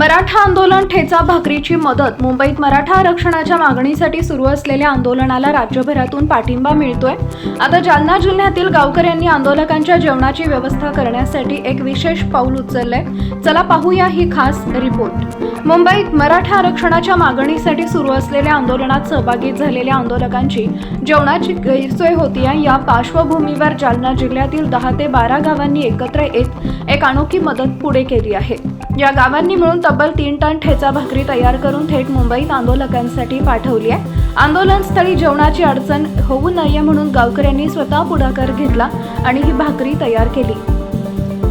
मराठा आंदोलन ठेचा भाकरीची मदत. मुंबईत मराठा आरक्षणाच्या मागणीसाठी सुरू असलेल्या आंदोलनाला राज्यभरातून पाठिंबा मिळतोय. आता जालना जिल्ह्यातील गावकऱ्यांनी आंदोलकांच्या जेवणाची व्यवस्था करण्यासाठी एक विशेष पाऊल उचललंय. चला पाहूया ही खास रिपोर्ट. मुंबईत मराठा आरक्षणाच्या मागणीसाठी सुरू असलेल्या आंदोलनात सहभागी झालेल्या आंदोलकांची जेवणाची गैरसोय होती या पार्श्वभूमीवर जालना जिल्ह्यातील दहा ते बारा गावांनी एकत्र येत एक अनोखी मदत पुढे केली आहे. या गावांनी मिळून तब्बल तीन टन ठेचा भाकरी तयार करून थेट मुंबईत आंदोलकांसाठी पाठवली आहे. आंदोलनस्थळी जेवणाची अडचण होऊ नये म्हणून गावकऱ्यांनी स्वतः पुढाकार घेतला आणि ही भाकरी तयार केली.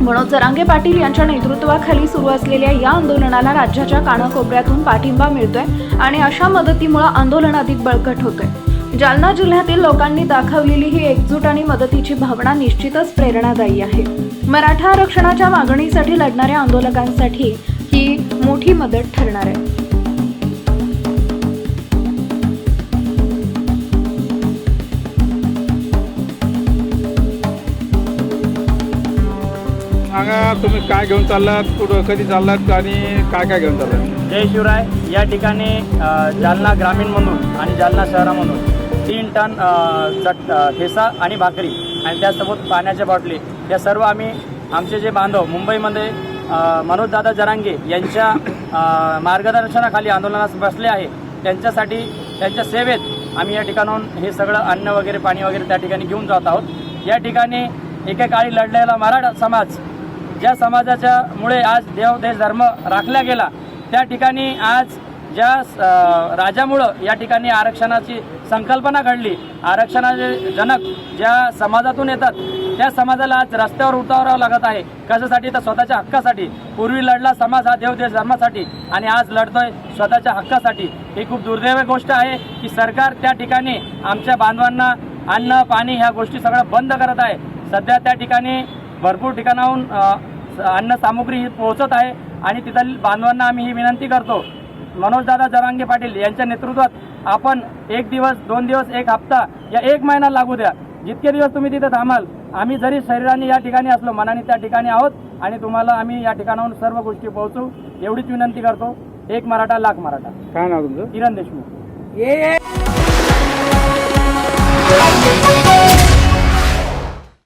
मनोज जरांगे पाटील यांच्या नेतृत्वाखाली सुरू असलेल्या या आंदोलनाला राज्याच्या कानाकोपऱ्यातून पाठिंबा मिळतोय आणि अशा मदतीमुळे आंदोलन अधिक बळकट होतंय. जालना जिल्ह्यातील लोकांनी दाखवलेली ही एकजूट आणि मदतीची भावना निश्चितच प्रेरणादायी आहे. मराठा आरक्षणाच्या मागणीसाठी लढणाऱ्या आंदोलकांसाठी ही मोठी मदत ठरणार आहे. सांगा तुम्ही काय घेऊन चाललात कुठं कधी चाललात आणि काय काय घेऊन चाललात? जय शिवराय. या ठिकाणी जालना ग्रामीणमधून आणि जालना शहरामधून तीन टन चट ठेसा आणि भाकरी. आणि त्यासोबत पाण्याच्या बॉटली. या सर्व आम्ही आमचे जे बांधव मुंबईमध्ये मनोजदादा जरांगे यांच्या मार्गदर्शनाखाली आंदोलनास बसले आहे. त्यांच्यासाठी त्यांच्या सेवेत आम्ही या ठिकाणाहून हे सगळं अन्न वगैरे पाणी वगैरे त्या ठिकाणी घेऊन जात आहोत. या ठिकाणी एकेकाळी लढलेला मराठा समाज ज्या समाजाच्यामुळे आज देव देश धर्म राखला गेला त्या ठिकाणी आज ज्या राजामुळं या ठिकाणी आरक्षणाची संकल्पना घडली. आरक्षणाचे जनक ज्या समाजातून येतात त्या समाजाला आज रस्त्यावर उतारावं लागत आहे. कशासाठी? तर स्वतःच्या हक्कासाठी. पूर्वी लढला समाज हा देव देश धर्मासाठी आणि आज लढतोय स्वतःच्या हक्कासाठी. ही खूप दुर्दैवी गोष्ट आहे की सरकार त्या ठिकाणी आमच्या बांधवांना अन्न पाणी ह्या गोष्टी सगळं बंद करत आहे. सध्या त्या ठिकाणी भरपूर ठिकाणाहून अन्न सामुग्री ही पोहोचत आहे आणि तिथं बांधवांना आम्ही ही विनंती करतो मनोजदादा जरांगे पाटील यांच्या नेतृत्वात आपण एक दिवस दोन दिवस एक हप्ता या एक महिना लागू द्या. जितके दिवस तुम्ही तिथे थांबाल आम्ही जरी शरीराने या ठिकाणी असलो मनाने त्या ठिकाणी आहोत आणि तुम्हाला आम्ही या ठिकाणाहून सर्व गोष्टी पोहोचू एवढीच विनंती करतो. एक मराठा लाख मराठा. काय नाव तुमचं? किरण देशमुख.